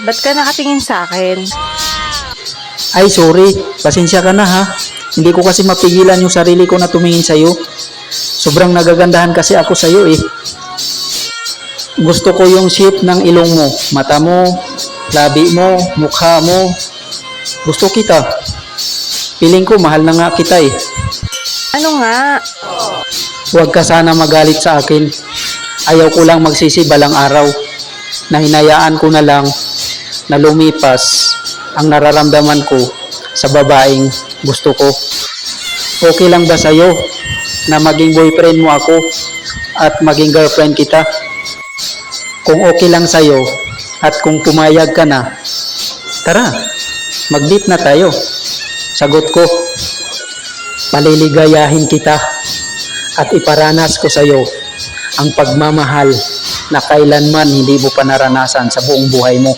Ba't ka nakatingin sa akin? Ay, sorry. Pasensya ka na ha. Hindi ko kasi mapigilan yung sarili ko na tumingin sa'yo. Sobrang nagagandahan kasi ako sa'yo eh. Gusto ko yung shape ng ilong mo, mata mo, labi mo, mukha mo. Gusto kita. Piling ko mahal na nga kita eh. Ano nga? Huwag ka sana magalit sa akin. Ayaw ko lang magsisi balang araw na hinayaan ko na lang na lumipas ang nararamdaman ko sa babaeng gusto ko. Okay lang ba sa'yo na maging boyfriend mo ako at maging girlfriend kita? Kung okay lang sa'yo at kung pumayag ka na, tara, mag-date na tayo. Sagot ko, paliligayahin kita at iparanas ko sa iyo ang pagmamahal na kailanman hindi mo pa naranasan sa buong buhay mo.